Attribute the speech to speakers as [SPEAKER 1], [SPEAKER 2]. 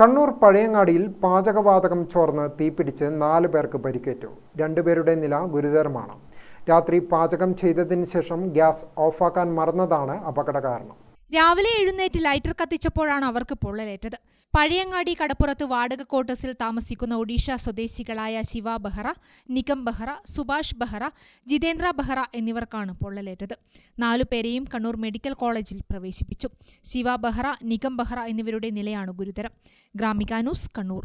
[SPEAKER 1] കണ്ണൂർ പഴയങ്ങാടിയിൽ പാചകവാതകം ചോർന്ന് തീപിടിച്ച് നാല് പേർക്ക് പരിക്കേറ്റു. രണ്ടുപേരുടെ നില ഗുരുതരമാണ്. രാത്രി പാചകം ചെയ്തതിന് ശേഷം ഗ്യാസ് ഓഫാക്കാൻ മറന്നതാണ് അപകട കാരണം
[SPEAKER 2] രാവിലെ എഴുന്നേറ്റ് ലൈറ്റർ കത്തിച്ചപ്പോഴാണ് അവർക്ക് പൊള്ളലേറ്റത്. പഴയങ്ങാടി കടപ്പുറത്ത് വാടക ക്വാർട്ടേഴ്സിൽ താമസിക്കുന്ന ഒഡീഷ സ്വദേശികളായ ശിവ ബെഹ്റ നിഗം ബെഹ്റ സുഭാഷ് ബെഹ്റ ജിതേന്ദ്ര ബെഹ്റ എന്നിവർക്കാണ് പൊള്ളലേറ്റത്. നാലുപേരെയും കണ്ണൂർ മെഡിക്കൽ കോളേജിൽ പ്രവേശിപ്പിച്ചു. ശിവ ബെഹ്റ നിഗം ബെഹ്റ എന്നിവരുടെ നിലയാണ് ഗുരുതരം. Gramika news Kannur.